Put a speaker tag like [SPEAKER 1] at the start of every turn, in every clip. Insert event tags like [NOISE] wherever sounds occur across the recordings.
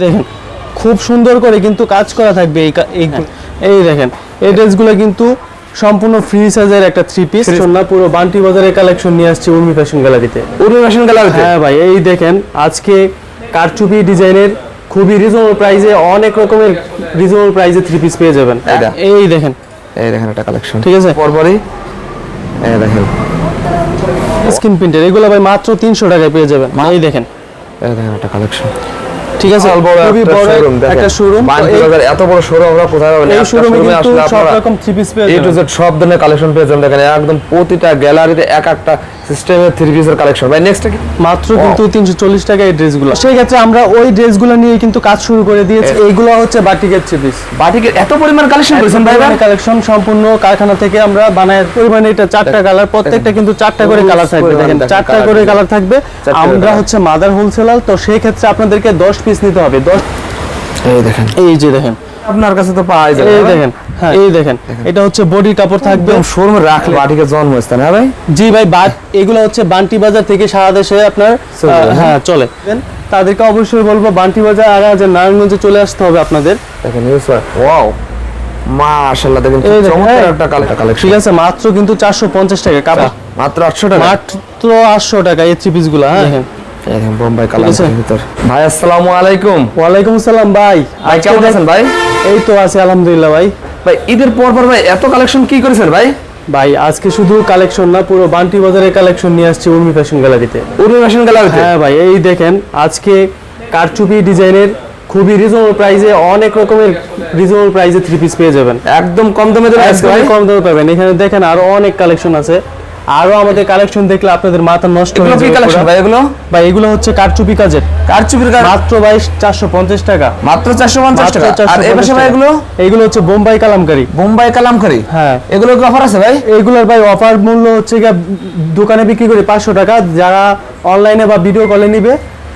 [SPEAKER 1] দেখেন খুব সুন্দর করে কিন্তু কাজ করা থাকবে এই কা- এই দেখেন এই ড্রেসগুলো কিন্তু সম্পূর্ণ ফ্রি সাইজের একটা থ্রি পিস না পুরো বান্টি বাজারের কালেকশন নিয়ে আসছে উর্মি ফ্যাশন গ্যালারিতে
[SPEAKER 2] উর্মি ফ্যাশন গ্যালারিতে
[SPEAKER 1] হ্যাঁ ভাই এই দেখেন আজকে কারচুপি ডিজাইনের খুবই রিজনেবল প্রাইসে অনেক রকমের রিজনেবল প্রাইসে থ্রি পিস পেয়ে যাবেন। এই দেখেন।
[SPEAKER 2] এই দেখেন একটা কালেকশন
[SPEAKER 1] ঠিক আছে।
[SPEAKER 2] পরপরই। এই দেখেন।
[SPEAKER 1] স্ক্রিন প্রিন্টের এগুলো ভাই মাত্র তিনশো টাকায় পেয়ে যাবেন। এই দেখেন।
[SPEAKER 2] এই দেখেন একটা কালেকশন
[SPEAKER 1] ঠিক আছে? খুবই বড় একটা শোরুম
[SPEAKER 2] এত বড় শোরুম আমরা কোথায় পাবেন?
[SPEAKER 1] এই শোরুমে কিন্তু সব রকম থ্রি পিস পেয়ে যাবেন।
[SPEAKER 2] সব ধরনের কালেকশন পেয়ে যাবেন। দেখেন একদম প্রতিটা গ্যালারিতে এক একটা সিস্টেমের থ্রি পিসের কালেকশন ভাই নেক্সট কি?
[SPEAKER 1] মাত্র কিন্তু তিনশো চল্লিশ টাকা এই ড্রেসগুলো সেই ক্ষেত্রে আমরা ওই ড্রেসগুলো নিয়ে কিন্তু কাজ শুরু করে দিয়েছি। এইগুলো হচ্ছে বাটিকের থ্রি পিস
[SPEAKER 2] বাটিকের এত পরিমাণ কালেকশন করেছেন ভাই ভাই
[SPEAKER 1] কালেকশন সম্পূর্ণ কারখানা থেকে আমরা বানায় পরিমাণে এটা চারটা কালার প্রত্যেকটা কিন্তু চারটা করে কালার থাকবে। দেখেন চারটা করে কালার থাকবে। আমরা হচ্ছে মাদার হোলসেলার তো সেই ক্ষেত্রে আপনাদেরকে দশ পিস নিতে হবে দশ
[SPEAKER 2] এই দেখেন।
[SPEAKER 1] এই যে দেখেন।
[SPEAKER 2] আপনার কাছে তো পাওয়া যাবে
[SPEAKER 1] এই দেখেন হ্যাঁ। এই দেখেন এটা হচ্ছে বডি কাপড় থাকবে।
[SPEAKER 2] শোরুমে রাখলে বাটিকের জন্মস্থান হ্যাঁ ভাই?
[SPEAKER 1] জি ভাই বাট এগুলো হচ্ছে বান্টি বাজার থেকে সারা দেশে আপনার
[SPEAKER 2] হ্যাঁ।
[SPEAKER 1] চলে। তাদেরকে অবশ্যই বলব বান্টি বাজার আর যে নারায়ণগঞ্জে চলে আসতে হবে আপনাদের।
[SPEAKER 2] দেখেন ওয়াও মাশাআল্লাহ দেখেন কি চমৎকার একটা কালেকশন
[SPEAKER 1] ঠিক আছে মাত্র কিন্তু চারশো পঞ্চাশ টাকা কাপড়।
[SPEAKER 2] মাত্র 800 টাকা।
[SPEAKER 1] মাত্র আটশো টাকা এই থ্রি পিসগুলো হ্যাঁ
[SPEAKER 2] এই বোম্বাই কালার ভিতর। ভাই আসসালামু আলাইকুম।
[SPEAKER 1] ওয়ালাইকুম আসসালাম ভাই।
[SPEAKER 2] ভাই কেমন আছেন ভাই?
[SPEAKER 1] এই তো আছে আলহামদুলিল্লাহ ভাই।
[SPEAKER 2] ভাই ঈদের পর পর ভাই এত কালেকশন কি করেছেন ভাই?
[SPEAKER 1] ভাই আজকে শুধু কালেকশন না পুরো বান্টি বাজারের কালেকশন নিয়ে আসছে উর্মি ফ্যাশন গ্যালারিতে।
[SPEAKER 2] উর্মি ফ্যাশন গ্যালারিতে?
[SPEAKER 1] হ্যাঁ ভাই এই দেখেন আজকে কারচুপি ডিজাইনের খুবই রিজনেবল প্রাইসে অনেক রকমের রিজনেবল প্রাইসে থ্রি পিস পেয়ে যাবেন।
[SPEAKER 2] একদম কম দামে দেবেন
[SPEAKER 1] কম দামে পাবেন। এখানে দেখেন আরও অনেক কালেকশন আছে। আরও আমাদের কালেকশন দেখলে আপনাদের মাথা নষ্ট হয়ে যাবে
[SPEAKER 2] কালেকশন ভাই এগুলো?
[SPEAKER 1] ভাই এগুলো হচ্ছে কারচুপি কাজের।
[SPEAKER 2] কারচুপির কাজ?
[SPEAKER 1] মাত্র ভাই চারশো পঞ্চাশ টাকা।
[SPEAKER 2] মাত্র 450 টাকা? আর এই পাশে ভাই
[SPEAKER 1] টাকা।
[SPEAKER 2] এগুলো?
[SPEAKER 1] হচ্ছে বোম্বাই কালামকারি।
[SPEAKER 2] বোম্বাই কালামকারি?
[SPEAKER 1] হ্যাঁ।
[SPEAKER 2] এগুলো কি অফার আছে ভাই?
[SPEAKER 1] এইগুলোর ভাই অফার মূল্য হচ্ছে গিয়ে দোকানে বিক্রি করে পাঁচশো টাকা। যারা অনলাইনে বা ভিডিও কলে নিবে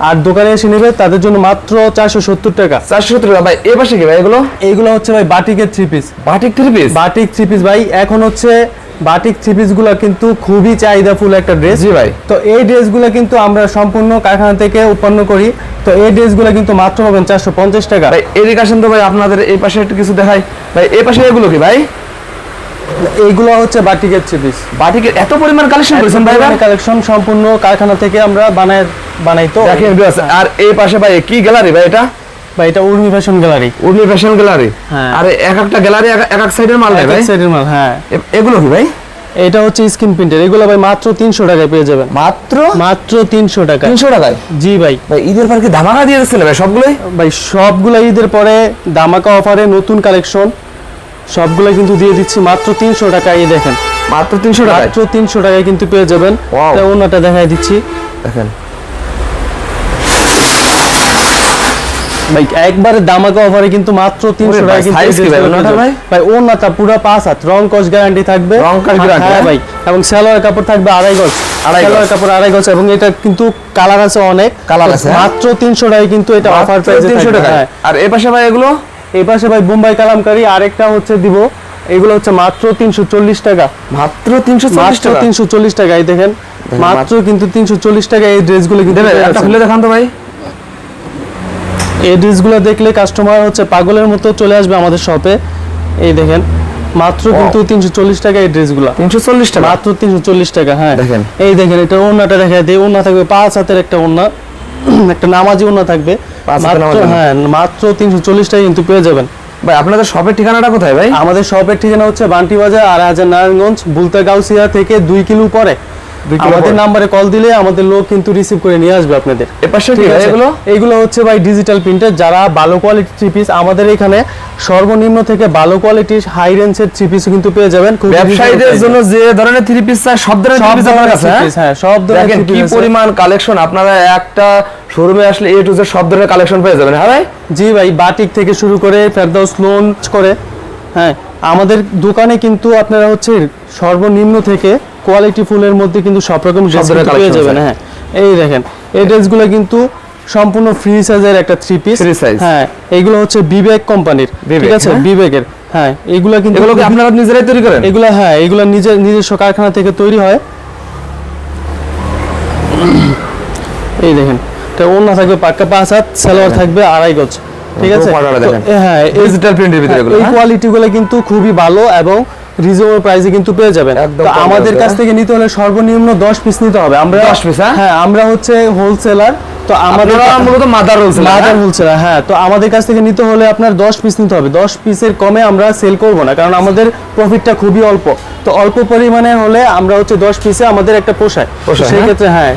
[SPEAKER 1] আর দোকানে এসে নেবে তাদের জন্য মাত্র চারশো সত্তর টাকা।
[SPEAKER 2] 470 টাকা। ভাই এই পাশে কি ভাই এগুলো?
[SPEAKER 1] এইগুলো হচ্ছে ভাই বাটিকের three piece
[SPEAKER 2] batik three piece
[SPEAKER 1] batik three piece ভাই এখন হচ্ছে বাটিক থ্রি পিসগুলো কিন্তু খুবই চাহিদাফুল একটা ড্রেস
[SPEAKER 2] জি ভাই।
[SPEAKER 1] তো এই ড্রেসগুলো কিন্তু আমরা সম্পূর্ণ কারখানা থেকে উৎপন্ন করি। তো এই ড্রেসগুলো কিন্তু মাত্র হবেন চারশো পঞ্চাশ টাকা।
[SPEAKER 2] ভাই এদিকে আসেন তো ভাই আপনাদের এই পাশে একটু কিছু দেখাই। ভাই এই পাশে এগুলো কি ভাই?
[SPEAKER 1] এইগুলো হচ্ছে বাটিকের থ্রি পিস
[SPEAKER 2] বাটিকের এত পরিমাণ কালেকশন করেছেন ভাই ভাই
[SPEAKER 1] কালেকশন সম্পূর্ণ কারখানা থেকে আমরা বানাই বানাই তো।
[SPEAKER 2] দেখেন আর এই পাশে ভাই কি গ্যালারি ভাই এটা?
[SPEAKER 1] বা এটা Urmi fashion gallery.
[SPEAKER 2] Urmi fashion gallery?
[SPEAKER 1] হ্যাঁ।
[SPEAKER 2] আর এক একটা গ্যালারি এক এক সাইডের মাল ভাই?
[SPEAKER 1] সাইডের মাল হ্যাঁ।
[SPEAKER 2] এগুলো কি ভাই?
[SPEAKER 1] এটা হচ্ছে স্ক্রিন প্রিন্টের। এগুলো ভাই মাত্র তিনশো টাকায় পেয়ে যাবেন।
[SPEAKER 2] মাত্র?
[SPEAKER 1] মাত্র তিনশো টাকা
[SPEAKER 2] তিনশো টাকায়?
[SPEAKER 1] জি ভাই।
[SPEAKER 2] ভাই ঈদের পর কি ধামাকা দিয়ে দিচ্ছেন ভাই সবগুলোই?
[SPEAKER 1] ভাই সবগুলো ঈদের পরে দামাকা অফারে নতুন কালেকশন। সবগুলো কিন্তু দিয়ে দিচ্ছি মাত্র তিনশো টাকা এই দেখেন।
[SPEAKER 2] মাত্র তিনশো টাকায়?
[SPEAKER 1] মাত্র তিনশো টাকায় কিন্তু পেয়ে যাবেন। অন্যটা দেখাই দিচ্ছি।
[SPEAKER 2] দেখেন।
[SPEAKER 1] ভাই একবারে দামাকা অফারে কিন্তু মাত্র তিনশো
[SPEAKER 2] ওরে ভাই,
[SPEAKER 1] টাকা কিন্তু
[SPEAKER 2] size কি ভাই, ওনাটা ভাই?
[SPEAKER 1] ভাই ওনাটা পুরো পাঁচ হাত। রং কস গ্যারান্টি থাকবে।
[SPEAKER 2] রং কস guarantee,
[SPEAKER 1] হ্যাঁ? ভাই এবং সালোয়ার কাপড় থাকবে আড়াই গজ।
[SPEAKER 2] আড়াই গজ।
[SPEAKER 1] কাপড় আড়াই গজ এবং এটা কিন্তু কালার আছে অনেক। তো
[SPEAKER 2] আছে, হ্যাঁ?
[SPEAKER 1] মাত্র তিনশো টাকায় কিন্তু এটা অফার প্রাইসে
[SPEAKER 2] তিনশো
[SPEAKER 1] থাকবে
[SPEAKER 2] টাকায়?
[SPEAKER 1] হ্যাঁ।
[SPEAKER 2] আর এই পাশে ভাই এগুলো?
[SPEAKER 1] এই পাশে ভাই বোম্বাই কালামকারি আরেকটা হচ্ছে দিব এগুলো হচ্ছে মাত্র তিনশো চল্লিশ টাকা।
[SPEAKER 2] মাত্র তিনশো চল্লিশ
[SPEAKER 1] মাত্র
[SPEAKER 2] টাকা?
[SPEAKER 1] তিনশো চল্লিশ টাকা এই দেখেন মাত্র কিন্তু তিনশো চল্লিশ টাকা এই ড্রেসগুলো কিন্তু
[SPEAKER 2] খুলে দেখান তো ভাই।
[SPEAKER 1] এই ড্রেসগুলো দেখলে কাস্টমার হচ্ছে পাগলের মতো চলে আসবে আমাদের শপে এই দেখেন মাত্র কিন্তু তিনশো চল্লিশ টাকা এই ড্রেসগুলো
[SPEAKER 2] তিনশো চল্লিশ টাকা?
[SPEAKER 1] মাত্র তিনশো চল্লিশ টাকা হ্যাঁ।
[SPEAKER 2] দেখেন।
[SPEAKER 1] এই দেখেন এটা ওড়নাটা দেখা দিয়ে ওড়না থাকবে পাঁচ হাতের একটা ওড়না। [CLEARS THROAT] একটা নামাজি ওড়না থাকবে। হ্যাঁ মাত্র তিনশো চল্লিশ টাকা কিন্তু পেয়ে যাবেন।
[SPEAKER 2] ভাই আপনাদের শপের ঠিকানাটা কোথায় ভাই?
[SPEAKER 1] আমাদের শপের ঠিকানা হচ্ছে বান্টি বাজার আর হাজার নারায়ণগঞ্জ বুলতা গাউসিয়া থেকে দুই কিলো পরে আমাদের। নাম্বারে কল দিলে আমাদের লোক কিন্তু রিসিভ করে নিয়ে আসবে আপনাদের
[SPEAKER 2] এ পাশে কি? এগুলো
[SPEAKER 1] এইগুলো হচ্ছে ভাই ডিজিটাল প্রিন্টের যারা ভালো কোয়ালিটি থ্রি পিস আমাদের এখানে সর্বনিম্ন থেকে ভালো কোয়ালিটির হাই রেঞ্জের থ্রি পিস কিন্তু পেয়ে যাবেন
[SPEAKER 2] ব্যবসায়ীদের জন্য যে ধরনের থ্রি পিস চাই সব ধরনের থ্রি পিস আপনার কাছে হ্যাঁ?
[SPEAKER 1] হ্যাঁ সব ধরনের
[SPEAKER 2] কি পরিমাণ কালেকশন আপনারা একটা শোরুমে আসলে এ টু জেড সব ধরনের কালেকশন পেয়ে যাবেন হ্যাঁ ভাই
[SPEAKER 1] জি ভাই বাটিক থেকে শুরু করে ফেরদাউস লোন করে হ্যাঁ আমাদের দোকানে কিন্তু আপনারা হচ্ছে সর্বনিম্ন থেকে কোয়ালিটি ফুলের মধ্যে কিন্তু সব রকম ড্রেস পেয়ে যাবেন হ্যাঁ। এই দেখেন এই ড্রেসগুলো কিন্তু সম্পূর্ণ ফ্রি সাইজের একটা থ্রি পিস। হ্যাঁ এইগুলো হচ্ছে বিবেক কোম্পানির ঠিক আছে?
[SPEAKER 2] হ্যাঁ?
[SPEAKER 1] বিবেকের হ্যাঁ এগুলো কিন্তু
[SPEAKER 2] এগুলো আপনারা নিজেরাই তৈরি করেন?
[SPEAKER 1] এগুলো হ্যাঁ এগুলো নিজের নিজস্ব কারখানা থেকে তৈরি হয়। এই দেখেন এটা ওন্না থাকবে পাক্কা পাঁচ হাত সালোয়ার থাকবে আড়াই গজ। ঠিক আছে। হ্যাঁ এই
[SPEAKER 2] ডিজিটাল প্রিন্টের ভিতরে
[SPEAKER 1] এই
[SPEAKER 2] হ্যাঁ?
[SPEAKER 1] কোয়ালিটি গুলো কিন্তু খুবই ভালো এবং রিজনেবল প্রাইসে কিন্তু পেয়ে যাবেন আমাদের কাছ? থেকে নিতে হলে সর্বনিম্ন 10 পিস নিতে হবে আমরা
[SPEAKER 2] 10 পিস হ্যাঁ?
[SPEAKER 1] হ্যাঁ আমরা হচ্ছে হোলসেলার তো আমাদের
[SPEAKER 2] মূলত মাদার
[SPEAKER 1] মাদার হোলসেলার হ্যাঁ তো আমাদের কাছ থেকে নিতে হলে আপনার 10 পিস নিতে হবে। 10 পিসের কমে আমরা সেল করব না কারণ আমাদের প্রফিটটা খুবই অল্প। তো অল্প পরিমাণে হলে আমরা হচ্ছে 10 পিসে আমাদের একটা পোষায়। সেই
[SPEAKER 2] হ্যাঁ?
[SPEAKER 1] ক্ষেত্রে হ্যাঁ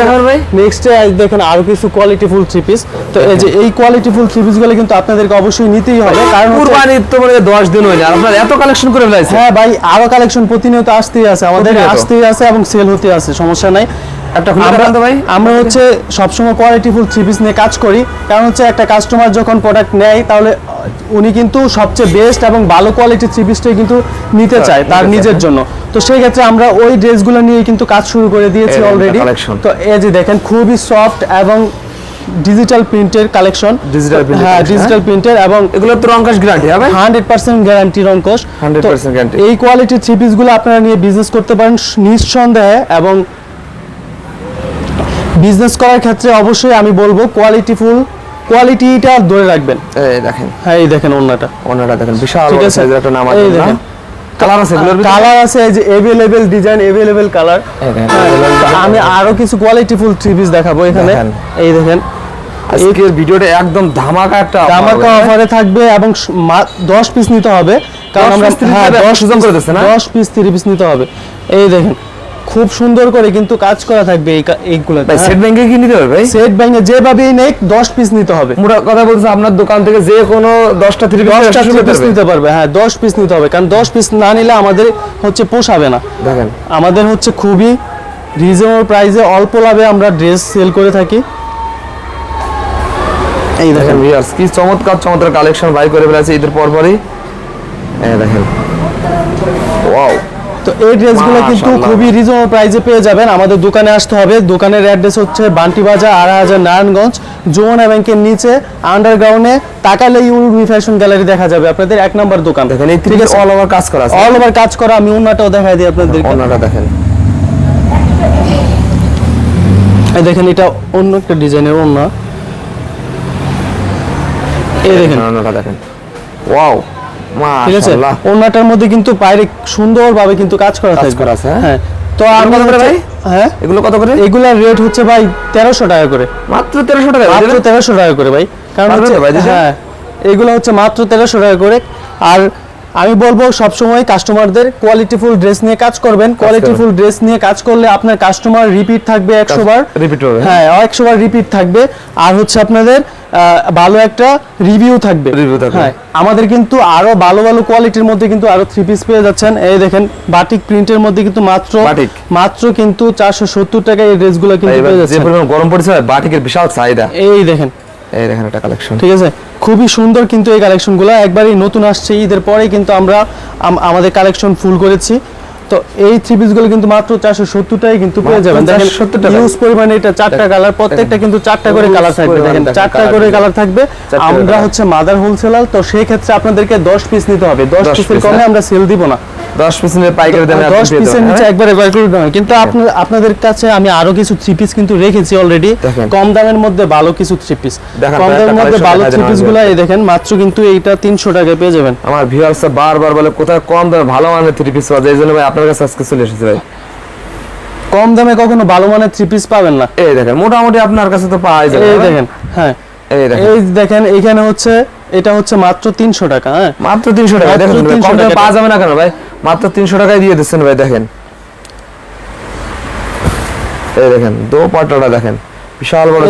[SPEAKER 2] দেখাবেন ভাই?
[SPEAKER 1] নেক্সটে দেখেন আরও কিছু কোয়ালিটি ফুল থ্রি পিস তো এই যে এই কোয়ালিটি ফুল থ্রি পিসগুলো কিন্তু আপনাদেরকে অবশ্যই নিতেই হবে [LAUGHS] কারণ
[SPEAKER 2] কুরবানি তো মানে 10 দিন হয়ে যায়। আপনারা এত কালেকশন করে
[SPEAKER 1] হ্যাঁ ভাই আরও কালেকশন প্রতিনিয়ত আসতেই আছে আমাদের আসতেই আছে এবং সেল হতে আছে সমস্যা নাই। আমরা হচ্ছে সবসময় কোয়ালিটি ফুল থ্রি পিস নিয়ে কাজ করি। কারণ হচ্ছে একটা কাস্টমার যখন প্রোডাক্ট নেয় তাহলে উনি কিন্তু সবচেয়ে বেস্ট এবং ভালো কোয়ালিটির থ্রি পিসটাই কিন্তু নিতে চায় তার নিজের জন্য। তো সেই ক্ষেত্রে আমরা ওই ড্রেসগুলো নিয়ে কিন্তু কাজ শুরু করে দিয়েছি অলরেডি তো এই যে দেখেন খুবই সফট এবং ডিজিটাল প্রিন্টের কালেকশন
[SPEAKER 2] print এর
[SPEAKER 1] হ্যাঁ ডিজিটাল প্রিন্টের এবং
[SPEAKER 2] এগুলো তো রংকাশ গ্যারান্টি হবে
[SPEAKER 1] হান্ড্রেড পার্সেন্ট গ্যারান্টি রঙ্কশ।
[SPEAKER 2] 100% guarantee।
[SPEAKER 1] এই কোয়ালিটির থ্রি পিসগুলো আপনারা নিয়ে বিজনেস করতে পারেন নিঃসন্দেহে এবং বিজনেস করার ক্ষেত্রে অবশ্যই আমি বলব কোয়ালিটি ফুল কোয়ালিটিটা ধরে রাখবেন।
[SPEAKER 2] এই দেখেন।
[SPEAKER 1] হ্যাঁ এই দেখেন অন্যটা
[SPEAKER 2] ওনারা দেখেন বিশাল সাইজের একটা নাম আছে
[SPEAKER 1] দেখেন।
[SPEAKER 2] কালার আছে?
[SPEAKER 1] কালার আছে এই যে এভেলেবেল ডিজাইন এভেলেবেল কালার আমি আরও কিছু কোয়ালিটি ফুল থ্রি পিস দেখাবো এখানে। এই দেখেন।
[SPEAKER 2] আজকের ভিডিওটা একদম ধামাকা একটা
[SPEAKER 1] দামাকা অফারে থাকবে এবং স- মা- দশ পিস নিতে হবে। কারণ আমরা
[SPEAKER 2] piece, 30
[SPEAKER 1] হ্যাঁ
[SPEAKER 2] করে না?
[SPEAKER 1] দশ পিস থ্রি পিস নিতে হবে। এই দেখেন। খুব সুন্দর করে কিন্তু কাজ করা থাকবে এই এইগুলোতে
[SPEAKER 2] ভাই সেট ব্যাংকে কি নিতে হবে ভাই?
[SPEAKER 1] সেট ব্যাংকে যেভাবেই নেক দশ পিস নিতে হবে।
[SPEAKER 2] মোটা কথা বলছে আপনার দোকান থেকে যে কোনো দশটা থ্রি
[SPEAKER 1] দশটা
[SPEAKER 2] পিস
[SPEAKER 1] পিস নিতে পারবে। হ্যাঁ দশ পিস নিতে হবে কারণ দশ পিস না নিলে আমাদের হচ্ছে পোষাবে না।
[SPEAKER 2] দেখেন।
[SPEAKER 1] আমাদের হচ্ছে খুবই রিজনেবল প্রাইসে অল্প লাভে আমরা ড্রেস সেল করে থাকি। এই
[SPEAKER 2] দেখেন
[SPEAKER 1] দেখেন
[SPEAKER 2] ভিউয়ার্স কি চমৎকার চমৎকার কালেকশন বাই করে ফেলেছে ঈদের পর পরই এই দেখেন। ওয়াও
[SPEAKER 1] তো এই ড্রেসগুলো কিন্তু খুবই রিজনেবল প্রাইসে পেয়ে যাবেন। আমাদের দোকানে আসতে হবে। দোকানের অ্যাড্রেস হচ্ছে বান্টি বাজার আড়া হাজার নারায়ণগঞ্জ যমুনা ব্যাংকের নিচে আন্ডারগ্রাউন্ডে তাকালেই উর্মি ফ্যাশন গ্যালারি দেখা যাবে। আপনাদের এক নম্বর দোকান।
[SPEAKER 2] দেখেন এই
[SPEAKER 1] ঠিক আছে?
[SPEAKER 2] অল ওভার কাজ করা আছে।
[SPEAKER 1] অল ওভার কাজ করা আমি অন্যটাও দেখাই দিই আপনাদের
[SPEAKER 2] ওনাটা দেখেন।
[SPEAKER 1] এই দেখেন এটা অন্য একটা ডিজাইনের অন্য এই দেখেন।
[SPEAKER 2] ওনাটা দেখেন। ওয়াও
[SPEAKER 1] ঠিক আছে? ওনাটার মধ্যে কিন্তু বাইরে সুন্দরভাবে কিন্তু কাজ করা থাকবে।
[SPEAKER 2] আছে, হ্যাঁ?
[SPEAKER 1] হ্যাঁ। তো আর
[SPEAKER 2] কত করে ভাই?
[SPEAKER 1] হ্যাঁ?
[SPEAKER 2] এগুলো কত করে?
[SPEAKER 1] এগুলোর রেট হচ্ছে ভাই তেরোশো টাকা করে।
[SPEAKER 2] মাত্র 1300 টাকা
[SPEAKER 1] মাত্র? তেরোশো টাকা করে ভাই। কারণ হচ্ছে? হ্যাঁ। এগুলো হচ্ছে মাত্র তেরোশো টাকা করে। আর আমি বলব সবসময় কাস্টমারদের কোয়ালিটিফুল ড্রেস নিয়ে কাজ করবেন। কোয়ালিটিফুল ড্রেস নিয়ে কাজ করলে আপনার কাস্টমার রিপিট থাকবে একশো বার
[SPEAKER 2] repeat হবে,
[SPEAKER 1] হ্যাঁ একশো বার রিপিট থাকবে। আর হচ্ছে আপনাদের ভালো একটা রিভিউ থাকবে। হ্যাঁ আমাদের কিন্তু আরও ভালো ভালো কোয়ালিটির মধ্যে কিন্তু আরও থ্রি পিস পেয়ে যাচ্ছেন। এই দেখেন বাটিক প্রিন্টের মধ্যে কিন্তু মাত্র। মাত্র কিন্তু চারশো সত্তর টাকায় এই ড্রেসগুলো কিন্তু পেয়ে
[SPEAKER 2] গরম পড়েছে বাটিকের বিশাল চাহিদা।
[SPEAKER 1] এই দেখেন
[SPEAKER 2] এই দেখেন একটা কালেকশন
[SPEAKER 1] ঠিক আছে? খুবই সুন্দর কিন্তু এই কালেকশনগুলো একবারই নতুন আসছে ঈদের পরেই কিন্তু আমরা আমাদের কালেকশন ফুল করেছি। তো এই থ্রি পিসগুলো কিন্তু মাত্র চারশো সত্তর টাকায় কিন্তু পেয়ে যাবেন। দেখেন
[SPEAKER 2] 470
[SPEAKER 1] ইউজ পরিমাণে এটা চারটা কালার প্রত্যেকটা কিন্তু চারটা করে কালার থাকবে। দেখেন চারটা করে কালার থাকবে। আমরা হচ্ছে মাদার হোলসেলার তো সেই ক্ষেত্রে আপনাদেরকে দশ পিস নিতে হবে। দশ
[SPEAKER 2] 10
[SPEAKER 1] পিসের কমে? আমরা সেল দিব না।
[SPEAKER 2] দশ পিস নিয়ে পাইকারি দামে আপনি
[SPEAKER 1] দশ
[SPEAKER 2] পেয়ে
[SPEAKER 1] পিসের নিচে
[SPEAKER 2] হ্যাঁ?
[SPEAKER 1] একবার কিন্তু আপনার আপনাদের কাছে আমি আরও কিছু থ্রি পিস কিন্তু রেখেছি অলরেডি কম দামের মধ্যে ভালো কিছু থ্রি পিস কম দামের মধ্যে ভালো
[SPEAKER 2] দেখা
[SPEAKER 1] থ্রি
[SPEAKER 2] পিসগুলো
[SPEAKER 1] এই দেখেন মাত্র কিন্তু এইটা তিনশো টাকায় পেয়ে যাবেন।
[SPEAKER 2] আমার ভিউয়ার্স বারবার বলে কোথায় কম দামে ভালো মানের থ্রি পিস পাওয়া যায়? এই জন্য ভাই আপনার কাছে আজকে চলে এসেছে ভাই।
[SPEAKER 1] কম দামে কখনো ভালো মানের থ্রি পিস পাবেন না।
[SPEAKER 2] এই দেখেন মোটামুটি আপনার কাছে তো পাওয়া যায়
[SPEAKER 1] এই দেখেন হ্যাঁ।
[SPEAKER 2] এই দেখেন।
[SPEAKER 1] এই দেখেন এইখানে হচ্ছে এটা হচ্ছে মাত্র তিনশো টাকা হ্যাঁ।
[SPEAKER 2] মাত্র তিনশো টাকা
[SPEAKER 1] মাত্র
[SPEAKER 2] দেখেন কম দামে পাওয়া যাবে না কেন ভাই? মাত্র তিনশো টাকায় দিয়ে দিচ্ছেন ভাই দেখেন। এই দেখেন দোপাট্টাটা দেখেন। বিশাল বড়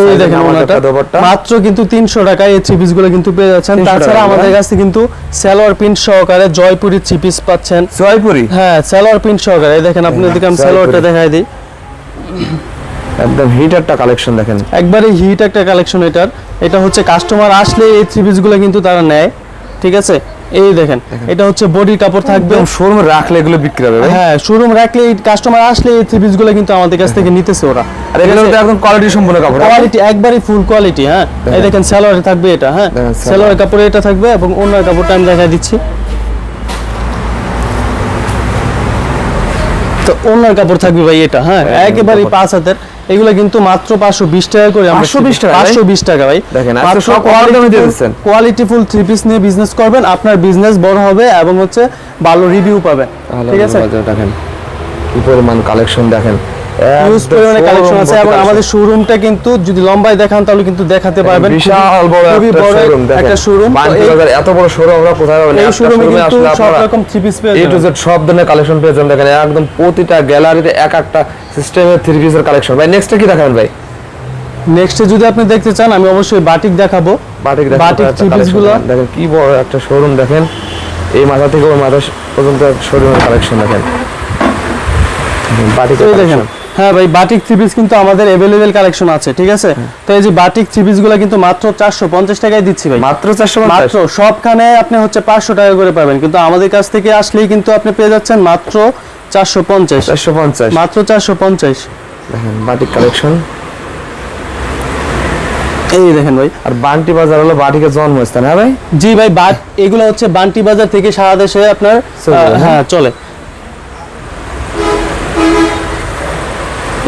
[SPEAKER 1] মাত্র কিন্তু তিনশো টাকায় এই গুলো কিন্তু পেয়ে যাচ্ছেন। তাছাড়া আমাদের
[SPEAKER 2] হ্যাঁ?
[SPEAKER 1] কাছে কিন্তু সালোয়ার সহকারে জয়পুরি পাচ্ছেন।
[SPEAKER 2] জয়পুরি?
[SPEAKER 1] হ্যাঁ সালোয়ার সহকারে। দেখেন আপনাদেরকে আমি
[SPEAKER 2] জয়পুরি।
[SPEAKER 1] সালোয়ারটা দেখাই দিই।
[SPEAKER 2] একদম হিট একটা কালেকশন দেখেন।
[SPEAKER 1] একবারে হিট একটা কালেকশন এটার। এটা হচ্ছে কাস্টমার আসলে এই থ্রি পিসগুলো কিন্তু তারা নেয়। ঠিক আছে? এই দেখেন এটা হচ্ছে বডি কাপড় থাকবে।
[SPEAKER 2] শোরুম রাখলে এগুলো বিক্রি হবে
[SPEAKER 1] হ্যাঁ শোরুম রাখলে কাস্টমার আসলে এই থ্রি পিসগুলো কিন্তু আমাদের কাছ থেকে নিতেছে ওরা।
[SPEAKER 2] আর এগুলো তো একদম কোয়ালিটি সম্পূর্ণ কাপড়?
[SPEAKER 1] কোয়ালিটি একবারই ফুল কোয়ালিটি হ্যাঁ। এই দেখেন। সালোয়ারে থাকবে এটা হ্যাঁ।
[SPEAKER 2] সালোয়ার।
[SPEAKER 1] কাপড়ে এটা থাকবে এবং অন্য কাপড়টা আমি দেখা দিচ্ছি। তো ওনার কাপড় থাকবে ভাই এটা হ্যাঁ একেবারে পাঁচ হাতের। এগুলো কিন্তু মাত্র পাঁচশো বিশ টাকা করে
[SPEAKER 2] 520 টাকা, ভাই?
[SPEAKER 1] পাঁচশো বিশ টাকা ভাই।
[SPEAKER 2] দেখেন।
[SPEAKER 1] কোয়ালিটি ফুল থ্রি পিস নিয়ে বিজনেস করবেন আপনার বিজনেস বড় হবে এবং হচ্ছে ভালো রিভিউ পাবেন। ঠিক আছে?
[SPEAKER 2] দেখেন কি পরিমাণ কালেকশন দেখেন।
[SPEAKER 1] ইউজ পরিমাণে কালেকশন আছে এবং আমাদের শোরুমটা কিন্তু যদি লম্বায় দেখান তাহলে কিন্তু দেখাতে পারবেন।
[SPEAKER 2] বিশাল বড়
[SPEAKER 1] খুবই
[SPEAKER 2] একটা
[SPEAKER 1] বড়
[SPEAKER 2] শোরুম
[SPEAKER 1] একটা শোরুম
[SPEAKER 2] এত বড় শোরুম আমরা কোথায় পাবেন?
[SPEAKER 1] এই শোরুমে কিন্তু সব রকম থ্রি পিস পেয়ে
[SPEAKER 2] এ টু
[SPEAKER 1] যাবেন।
[SPEAKER 2] সব ধরনের কালেকশন পেয়ে যাবেন। দেখেন একদম প্রতিটা গ্যালারিতে এক একটা সিস্টেমের থ্রি পিসের কালেকশন ভাই নেক্সটে কি দেখাবেন ভাই?
[SPEAKER 1] নেক্সটে যদি আপনি দেখতে চান আমি অবশ্যই বাটিক দেখাবো।
[SPEAKER 2] Batik
[SPEAKER 1] batik three piece
[SPEAKER 2] collection
[SPEAKER 1] গুলো।
[SPEAKER 2] দেখেন। কি বড় একটা শোরুম দেখেন। এই মাথা থেকে ওই মাথা পর্যন্ত শোরুমের কালেকশন দেখেন। বাটিক
[SPEAKER 1] দেখেন হ্যাঁ ভাই বাটিক থ্রি পিস কিন্তু আমাদের অ্যাভেলেবেল কালেকশন আছে ঠিক আছে? তো এই যে বাটিক থ্রি পিসগুলো কিন্তু মাত্র চারশো পঞ্চাশ টাকায় দিচ্ছি ভাই।
[SPEAKER 2] মাত্র চারশো
[SPEAKER 1] মাত্র সবখানে আপনি হচ্ছে পাঁচশো টাকা করে পাবেন কিন্তু আমাদের কাছ থেকে আসলেই কিন্তু আপনি পেয়ে যাচ্ছেন মাত্র চারশো পঞ্চাশ।
[SPEAKER 2] চারশো পঞ্চাশ।
[SPEAKER 1] মাত্র চারশো পঞ্চাশ।
[SPEAKER 2] দেখেন বাটিক কালেকশন
[SPEAKER 1] এই দেখেন ভাই।
[SPEAKER 2] আর বান্টি বাজার হলো বাটিকের জন্মস্থান হ্যাঁ ভাই?
[SPEAKER 1] জি ভাই বাট এগুলো হচ্ছে বান্টি বাজার থেকে সারা দেশে আপনার
[SPEAKER 2] হ্যাঁ?
[SPEAKER 1] হ্যাঁ চলে।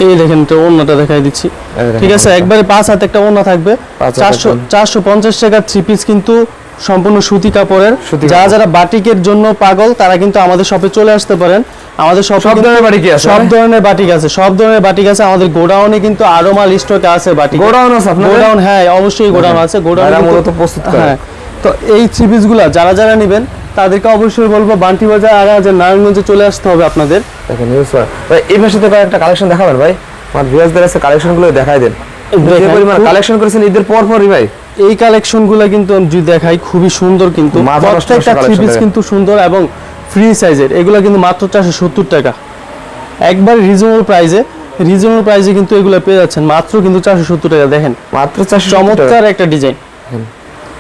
[SPEAKER 1] এই দেখেন তো অন্যটা দেখাই দিচ্ছি। ঠিক আছে একবারে পাঁচ হাতে একটা ওড়না থাকবে। চারশো চারশো পঞ্চাশ টাকার থ্রি পিস কিন্তু সম্পূর্ণ সুতি কাপড়ের। যারা। যারা বাটিকের জন্য পাগল তারা কিন্তু আমাদের শপে চলে আসতে পারেন। আমাদের
[SPEAKER 2] সব ধরনের বাটিক আছে,
[SPEAKER 1] সব ধরনের বাটিক আছে সব ধরনের বাটিক আছে। আমাদের গোডাউনে কিন্তু আরও মাল স্টকে আছে বাটিক।
[SPEAKER 2] গোডাউন আছে আপনাদের?
[SPEAKER 1] গোডাউন হ্যাঁ অবশ্যই গোডাউন আছে। গোডাউন
[SPEAKER 2] মূলত প্রস্তুত করে।
[SPEAKER 1] হ্যাঁ তো এই থ্রি পিসগুলা যারা যারা নেবেন তাদেরকে অবশ্যই বলব বান্টি বাজার আর যে নারায়ণগঞ্জে চলে আসতে হবে আপনাদের।
[SPEAKER 2] দেখেন করা ভাই এই থেকে একটা কালেকশন দেখাবেন ভাই। আমার ভিউয়ার্সদের কাছে কালেকশনগুলো দেখাই দেন। যে পরিমাণ কালেকশন করেছেন ঈদের পর পরই ভাই।
[SPEAKER 1] এই কালেকশনগুলো কিন্তু আমি যদি দেখাই খুবই সুন্দর কিন্তু। প্রত্যেকটা থ্রি পিস কিন্তু সুন্দর এবং ফ্রি সাইজের এগুলো কিন্তু মাত্র চারশো সত্তর টাকা। একবার রিজনেবল প্রাইসে রিজনেবল প্রাইসে কিন্তু এগুলো পেয়ে যাচ্ছেন। মাত্র কিন্তু চারশো সত্তর টাকা দেখেন।
[SPEAKER 2] মাত্র চারশো
[SPEAKER 1] চমৎকার একটা ডিজাইন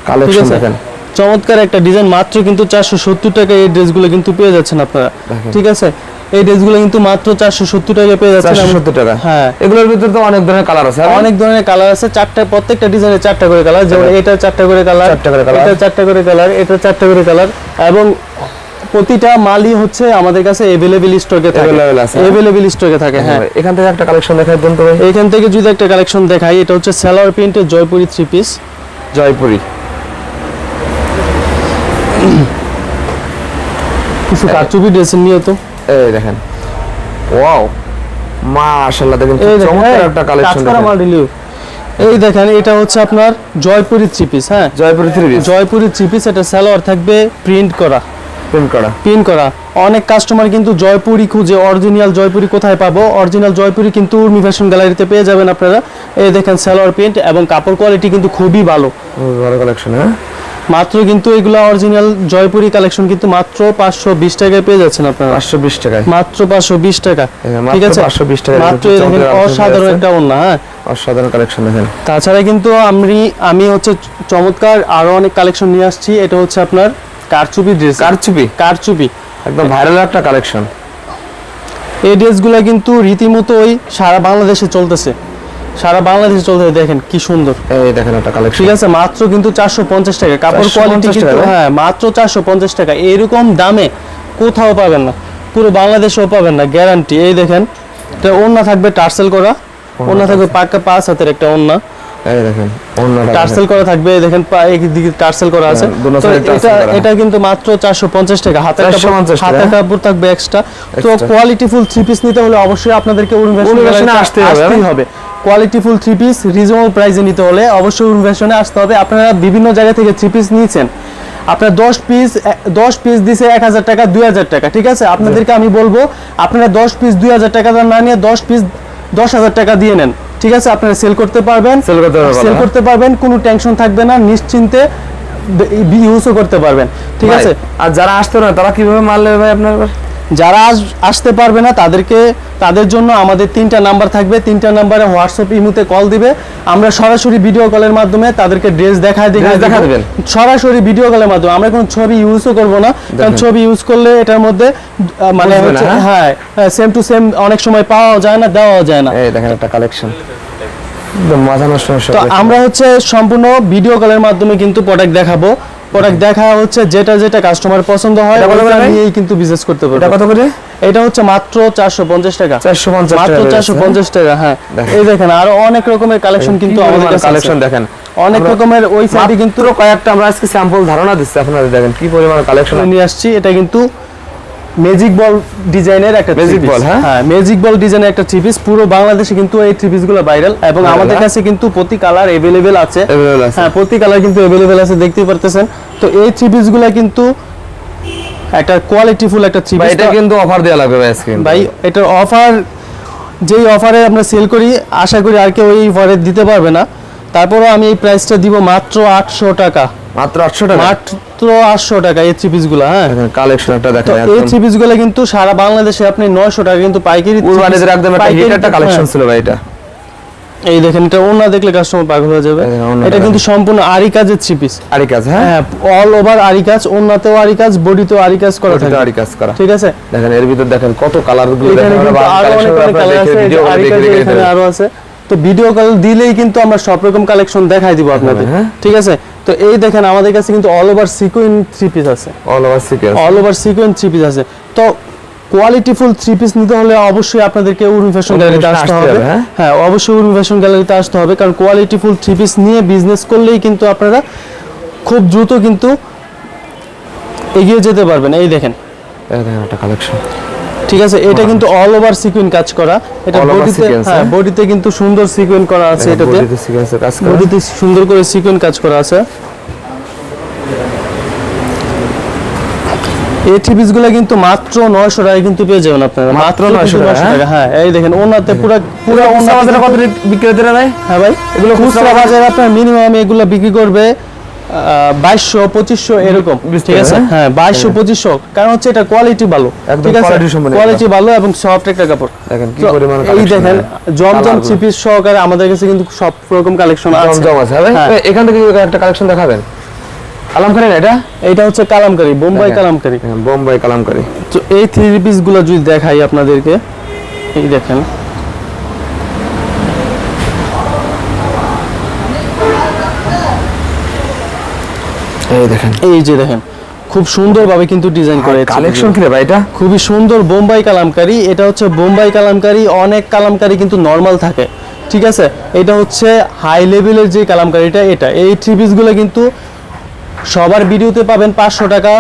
[SPEAKER 2] কালেকশন দেখেন।
[SPEAKER 1] চমৎকার একটা ডিজাইন মাত্র কিন্তু চারশো সত্তর টাকা এই ড্রেসগুলো কিন্তু পেয়ে যাচ্ছেন আপনারা। ঠিক আছে? এই ড্রেসগুলো কিন্তু মাত্র চারশো সত্তর টাকা পেয়ে যাচ্ছেন।
[SPEAKER 2] সত্তর টাকা?
[SPEAKER 1] হ্যাঁ।
[SPEAKER 2] এগুলোর ভিতরে তো অনেক ধরনের কালার আছে হ্যাঁ?
[SPEAKER 1] অনেক ধরনের কালার আছে। চারটা প্রত্যেকটা ডিজাইনের চারটা করে কালার যেমন এটা চারটা করে কালার
[SPEAKER 2] চারটা করে colour।
[SPEAKER 1] এটা চারটা করে কালার এটা চারটা করে কালার এবং প্রতিটা মালই হচ্ছে আমাদের কাছে এভেলেবেল স্টকে থাকে।
[SPEAKER 2] Available আছে, হ্যাঁ?
[SPEAKER 1] স্টকে থাকে হ্যাঁ।
[SPEAKER 2] এখান থেকে একটা কালেকশন দেখাই দেন তো
[SPEAKER 1] এখান থেকে যদি একটা কালেকশন দেখাই এটা হচ্ছে সালোয়ার প্রিন্টের জয়পুরি থ্রি পিস
[SPEAKER 2] জয়পুরি।
[SPEAKER 1] কিছু কারচুপি ড্রেসের নিয়ে তো
[SPEAKER 2] এই দেখেন। ওয়াও মাশাআল্লাহ দেখেন চমৎকার একটা
[SPEAKER 1] কাজ
[SPEAKER 2] কালেকশন
[SPEAKER 1] করা মাল review। এই দেখেন এটা হচ্ছে আপনার জয়পুরি থ্রি পিস হ্যাঁ?
[SPEAKER 2] Jaipuri three piece
[SPEAKER 1] Jaipuri three piece এটা সালোয়ার থাকবে প্রিন্ট করা।
[SPEAKER 2] প্রিন্ট করা।
[SPEAKER 1] প্রিন্ট করা। অনেক কাস্টমার কিন্তু জয়পুরি খুঁজে অরিজিনাল জয়পুরি কোথায় পাবো? অরিজিনাল জয়পুরি কিন্তু উর্মি ফ্যাশন গ্যালারিতে পেয়ে যাবেন আপনারা। এই দেখেন সালোয়ার প্রিন্ট এবং কাপড় কোয়ালিটি কিন্তু খুবই ভালো।
[SPEAKER 2] ভালো কালেকশন হ্যাঁ?
[SPEAKER 1] মাত্র কিন্তু এগুলো অরিজিনাল জয়পুরি কালেকশন কিন্তু মাত্র পাঁচশো বিশ টাকায় পেয়ে যাচ্ছেন আপনারা।
[SPEAKER 2] পাঁচশো বিশ টাকায়।
[SPEAKER 1] মাত্র পাঁচশো বিশ টাকা। ঠিক আছে?
[SPEAKER 2] 520 টাকায়
[SPEAKER 1] মাত্র দেখেন অসাধারণ একটা ওন্না হ্যাঁ।
[SPEAKER 2] অসাধারণ কালেকশন দেখেন।
[SPEAKER 1] তাছাড়া কিন্তু আমি আমি হচ্ছে চমৎকার আরও অনেক কালেকশন নিয়ে আসছি। এটা হচ্ছে আপনার কারচুপি ড্রেস
[SPEAKER 2] কারচুপি?
[SPEAKER 1] কারচুপি।
[SPEAKER 2] একদম ভাইরাল একটা কালেকশন
[SPEAKER 1] এই ড্রেসগুলো কিন্তু রীতিমতোই সারা বাংলাদেশে চলতেছে। সারা বাংলাদেশে চলতেছে দেখেন কি সুন্দর।
[SPEAKER 2] এই দেখেন একটা কালেকশন
[SPEAKER 1] ঠিক আছে মাত্র কিন্তু চারশো পঞ্চাশ টাকা। কাপড় কোয়ালিটি কিন্তু হ্যাঁ মাত্র চারশো পঞ্চাশ টাকা। এরকম দামে কোথাও পাবেন না। পুরো বাংলাদেশেও পাবেন না গ্যারান্টি এই দেখেন এটা ওন্না থাকবে টার্সেল করা। ওন্না থাকবে পাক্কা পাঁচ হাতের একটা ওন্না
[SPEAKER 2] এই দেখেন
[SPEAKER 1] টার্সেল করা থাকবে দেখেন একদিকে টার্সেল করা আছে।
[SPEAKER 2] হ্যাঁ,
[SPEAKER 1] এটা এটা কিন্তু মাত্র চারশো পঞ্চাশ টাকা। হাতের কাপড় হাতের
[SPEAKER 2] হ্যাঁ?
[SPEAKER 1] কাপড় থাকবে এক্সট্রা তো কোয়ালিটি ফুল থ্রি পিস নিতে হলে অবশ্যই আপনাদেরকে
[SPEAKER 2] আসতেই হবে,
[SPEAKER 1] আসতেই হবে quality full three piece reasonable প্রাইসে নিতে হলে অবশ্যই ফ্যাশনে আসতে হবে। আপনারা বিভিন্ন জায়গা থেকে থ্রি পিস নিয়েছেন। আপনার দশ পিস দশ পিস দিছে এক হাজার টাকা দুই হাজার টাকা ঠিক আছে? আপনাদেরকে আমি বলব আপনারা দশ পিস দুই হাজার টাকা না নিয়ে দশ পিস দশ হাজার টাকা দিয়ে নেন ঠিক আছে? আপনারা সেল করতে পারবেন। সেল
[SPEAKER 2] হ্যাঁ।
[SPEAKER 1] করতে পারবেন কোনো টেনশন থাকবে না নিশ্চিন্তে ইউজও করতে পারবেন ঠিক আছে?
[SPEAKER 2] আর যারা আসতে না তারা কীভাবে মাল নেবে ভাই আপনার
[SPEAKER 1] যারা আস- আসতে পারবে না তাদেরকে তাদের জন্য আমাদের তিনটা নাম্বার থাকবে। তিনটা নাম্বারে হোয়াটসঅ্যাপ ইমুতে কল দিবে। আমরা সরাসরি ভিডিও কলের মাধ্যমে তাদেরকে ড্রেস দেখায় দেখায়
[SPEAKER 2] দেখা
[SPEAKER 1] দিব।
[SPEAKER 2] দিবেন?
[SPEAKER 1] সরাসরি ভিডিও কলের মাধ্যমে। আমরা কোনো ছবি ইউজও করব না। কারণ ছবি ইউজ করলে এটার মধ্যে মানে হচ্ছে
[SPEAKER 2] হ্যাঁ?
[SPEAKER 1] হ্যাঁ সেম টু সেম অনেক সময় পাওয়াও যায় না দেওয়াও যায় না।
[SPEAKER 2] এই দেখেন একটা কালেকশন
[SPEAKER 1] তো আমরা হচ্ছে সম্পূর্ণ ভিডিও কলের মাধ্যমে কিন্তু প্রোডাক্ট দেখাবো। প্রোডাক্ট দেখা হচ্ছে যেটা যেটা কাস্টমার পছন্দ হয়? নিয়েই কিন্তু বিজনেস করতে
[SPEAKER 2] এটা কত করে?
[SPEAKER 1] এটা হচ্ছে মাত্র চারশো পঞ্চাশ টাকা।
[SPEAKER 2] চারশো পঞ্চাশ
[SPEAKER 1] মাত্র চারশো পঞ্চাশ টাকা হ্যাঁ। এই দেখেন আরও অনেক রকমের কালেকশন কিন্তু আমাদের কাছে
[SPEAKER 2] কালেকশন দেখেন।
[SPEAKER 1] অনেক রকমের ওই সাইডে কিন্তু
[SPEAKER 2] কিন্তু কয়েকটা আমরা আজকে স্যাম্পল ধারণা দিচ্ছি আপনারা দেখেন কি পরিমাণ কালেকশন
[SPEAKER 1] নিয়ে আসছি এটা কিন্তু ম্যাজিক বল ডিজাইনের একটা piece।
[SPEAKER 2] ball, হ্যাঁ?
[SPEAKER 1] ম্যাজিক বল ডিজাইনের একটা থ্রি পুরো বাংলাদেশে কিন্তু এই থ্রি গুলো ভাইরাল এবং আমাদের
[SPEAKER 2] হ্যাঁ?
[SPEAKER 1] কাছে কিন্তু প্রতি কালার আছে। হ্যাঁ প্রতি কালার কিন্তু আছে দেখতেই পারতেছেন। তো এই থ্রি গুলো কিন্তু একটা কোয়ালিটিফুল একটা থ্রি পিস
[SPEAKER 2] এটা কিন্তু অফার দেওয়া লাগবে ভাই আজকে।
[SPEAKER 1] ভাই এটার অফার যেই অফারে আমরা সেল করি আশা করি আর কেউ এই অফারে দিতে পারবে না। তারপরও আমি এই প্রাইসটা দিব মাত্র আটশো টাকা।
[SPEAKER 2] মাত্র আটশো টাকা?
[SPEAKER 1] মাত্র আটশো টাকা এই থ্রি পিস হ্যাঁ।
[SPEAKER 2] দেখেন কালেকশন একটা
[SPEAKER 1] তো
[SPEAKER 2] দেখেন
[SPEAKER 1] এই থ্রি পিস কিন্তু সারা বাংলাদেশে আপনি নয়শো টাকা কিন্তু পাইকারি
[SPEAKER 2] কুরবানিদের একদম একটা হিট একটা কালেকশন
[SPEAKER 1] হ্যাঁ,
[SPEAKER 2] ছিল ভাই এটা।
[SPEAKER 1] এই দেখেন এটা ওনা দেখলে কাস্টমার পাগল হয়ে যাবে।
[SPEAKER 2] এই দেখেন, ওড়নাটা
[SPEAKER 1] এটা কিন্তু সম্পূর্ণ আরি কাজের থ্রি পিস
[SPEAKER 2] আরি কাজ
[SPEAKER 1] অল ওভার আরি কাজ ওনাতেও আরি কাজ বডিতেও আরি কাজ করা
[SPEAKER 2] ওটা
[SPEAKER 1] থাকে।
[SPEAKER 2] আরি কাজ করা।
[SPEAKER 1] ঠিক আছে?
[SPEAKER 2] দেখেন এর ভিতর দেখেন কত
[SPEAKER 1] কালারগুলো
[SPEAKER 2] দেখেন
[SPEAKER 1] আরও অনেক অনেক কালার আছে আরি কাজের এখানে আরও আছে। তো ভিডিও কল দিলেই কিন্তু আমরা সব রকম কালেকশন দেখাই দিব আপনাদের।
[SPEAKER 2] হ্যাঁ।
[SPEAKER 1] ঠিক আছে? তো এই দেখেন আমাদের কাছে কিন্তু all over sequin three piece আছে।
[SPEAKER 2] All over sequence
[SPEAKER 1] all over sequence three piece আছে। তো কোয়ালিটিফুল থ্রি পিস নিতে হলে অবশ্যই আপনাদেরকে উর্মি ফ্যাশন গ্যালারিতে আসতে হবে।
[SPEAKER 2] হ্যাঁ?
[SPEAKER 1] হ্যাঁ অবশ্যই উর্মি ফ্যাশন গ্যালারিতে আসতে হবে কারণ কোয়ালিটিফুল থ্রি পিস নিয়ে বিজনেস করলেই কিন্তু আপনারা খুব দ্রুত কিন্তু এগিয়ে যেতে পারবেন। এই দেখেন।
[SPEAKER 2] দেখেন একটা কালেকশন
[SPEAKER 1] ঠিক আছে এটা কিন্তু অল ওভার সিকুইন কাজ করা। এটা বডিতে হ্যাঁ
[SPEAKER 2] হ্যাঁ?
[SPEAKER 1] বডিতে কিন্তু সুন্দর সিকুইন করা আছে এটাতে।
[SPEAKER 2] বডিতে সিকোয়েন্সে কাজ করা।
[SPEAKER 1] বডিতে সুন্দর করে সিকুইন কাজ করা আছে। এই থ্রি পিসগুলো কিন্তু মাত্র নয়শো টাকা কিন্তু পেয়ে যাবেন আপনারা।
[SPEAKER 2] মাত্র 900 টাকা, হ্যাঁ?
[SPEAKER 1] হ্যাঁ এই দেখেন ওনাতে পুরো পুরো
[SPEAKER 2] বাজারে কত
[SPEAKER 1] কিন্তু-
[SPEAKER 2] বিক্রি হতে ভাই?
[SPEAKER 1] হ্যাঁ ভাই এগুলো খুচরা বাজারে আপনার মিনিমাম এগুলো বিক্রি করবে বাইশশো পঁচিশশো এরকম ঠিক আছে? হ্যাঁ বাইশশো পঁচিশশো। কারণ হচ্ছে এটা কোয়ালিটি ভালো। ঠিক আছে? কোয়ালিটি ভালো এবং সফট একটা কাপড়।
[SPEAKER 2] দেখেন কি
[SPEAKER 1] তো
[SPEAKER 2] পরিমাণ
[SPEAKER 1] এই দেখেন
[SPEAKER 2] হ্যাঁ।
[SPEAKER 1] জমজম চিপিস সহকারে আমাদের কাছে কিন্তু সব রকম কালেকশন
[SPEAKER 2] জমজম আছে হ্যাঁ এখান থেকে একটা কালেকশন দেখাবেন। কালামকারি এটা?
[SPEAKER 1] এটা হচ্ছে কালামকারি বোম্বাই। কালামকারি।
[SPEAKER 2] বোম্বাই কালামকারি।
[SPEAKER 1] তো এই থ্রি পিসগুলো যদি দেখাই আপনাদেরকে এই দেখেন।
[SPEAKER 2] এই দেখেন।
[SPEAKER 1] এই যে দেখেন খুব সুন্দরভাবে কিন্তু ডিজাইন করে
[SPEAKER 2] কালেকশন কি ভাই এটা?
[SPEAKER 1] খুবই সুন্দর বোম্বাই কালামকারি। এটা হচ্ছে বোম্বাই কালামকারি অনেক কালামকারি কিন্তু নর্মাল থাকে। ঠিক আছে? এটা হচ্ছে হাই লেভেলের যে কালামকারিটা এটা। এই থ্রি পিসগুলো কিন্তু সবার ভিডিওতে পাবেন পাঁচশো টাকা।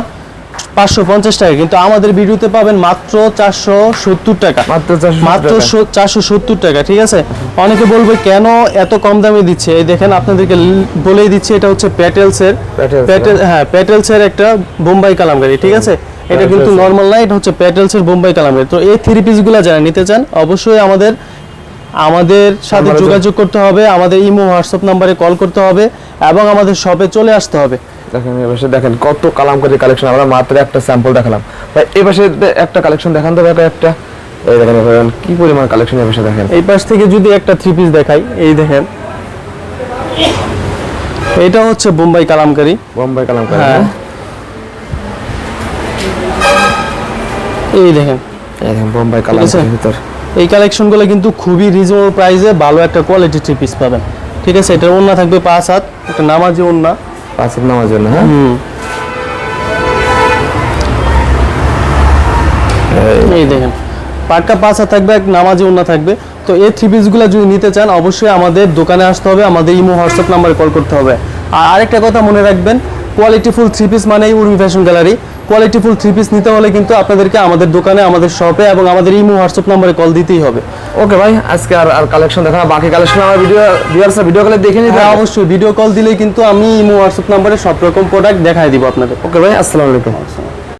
[SPEAKER 1] পাঁচশো পঞ্চাশ টাকা। কিন্তু আমাদের ভিডিওতে পাবেন মাত্র চারশো সত্তর টাকা।
[SPEAKER 2] মাত্র 470 টাকা।
[SPEAKER 1] চারশো সত্তর টাকা ঠিক আছে? অনেকে বলবে কেন এত কম দামে দিচ্ছে? এই দেখেন আপনাদেরকে বলেই দিচ্ছি এটা হচ্ছে প্যাটেলসের প্যাটেল হ্যাঁ প্যাটেলসের একটা বোম্বাই কালামকারি ঠিক আছে? এটা কিন্তু। নর্মাল না এটা হচ্ছে প্যাটেলসের বোম্বাই কালামকারি তো এই থ্রি পিসগুলো যারা নিতে চান অবশ্যই আমাদের আমাদের সাথে যোগাযোগ করতে হবে আমাদের ইমো হোয়াটসঅ্যাপ নাম্বারে কল করতে হবে এবং আমাদের শপে চলে আসতে হবে।
[SPEAKER 2] দেখেন পাশে দেখেন কত কালামকারি কালেকশন আমরা মাত্র একটা স্যাম্পল দেখালাম। ভাই এই পাশে একটা কালেকশন দেখান তো ভাই একটা এই দেখেন কি পরিমাণ কালেকশন এই পাশে দেখেন?
[SPEAKER 1] এই পাশ থেকে যদি একটা থ্রি পিস দেখাই এই দেখেন। এটা হচ্ছে বোম্বাই কালামকারি।
[SPEAKER 2] বোম্বাই কালামকারি
[SPEAKER 1] হ্যাঁ।
[SPEAKER 2] হ্যাঁ
[SPEAKER 1] এই দেখেন।
[SPEAKER 2] এই দেখেন বোম্বাই কালামকারির ভিতর।
[SPEAKER 1] এই কালেকশনগুলো কিন্তু খুবই রিজনেবল প্রাইসে ভালো একটা কোয়ালিটি থ্রি পিস পাবেন। ঠিক আছে? এটার ওন্না থাকবে পাঁচ হাত একটা নামাজি ওন্না
[SPEAKER 2] পাঁচ নামার জন্য হ্যাঁ?
[SPEAKER 1] এই। দেখেন পাক্কা পাঁচা থাকবে এক নামাজি ওন্না থাকবে। তো এই থ্রি পিসগুলো যদি নিতে চান অবশ্যই আমাদের দোকানে আসতে হবে আমাদের ইমো হোয়াটসঅ্যাপ নাম্বারে কল করতে হবে। আর আরেকটা কথা মনে রাখবেন কোয়ালিটিফুল থ্রি পিস মানেই Urmi fashion gallery quality full three piece নিতে হলে কিন্তু আপনাদেরকে আমাদের দোকানে আমাদের শপে এবং আমাদের ইমো হোয়াটসঅ্যাপ নাম্বারে কল দিতেই হবে।
[SPEAKER 2] ওকে ভাই আজকে আর আর কালেকশন দেখা বাকি কালেকশন আমার ভিডিও ভিউয়ার্সরা ভিডিও কলে দেখে নিতে
[SPEAKER 1] হ্যাঁ অবশ্যই ভিডিও কল দিলে কিন্তু আমি ইমো হোয়াটসঅ্যাপ নাম্বারে সব রকম প্রোডাক্ট দেখাই দিব আপনাদের।
[SPEAKER 2] ওকে ভাই আসসালামু আলাইকুম।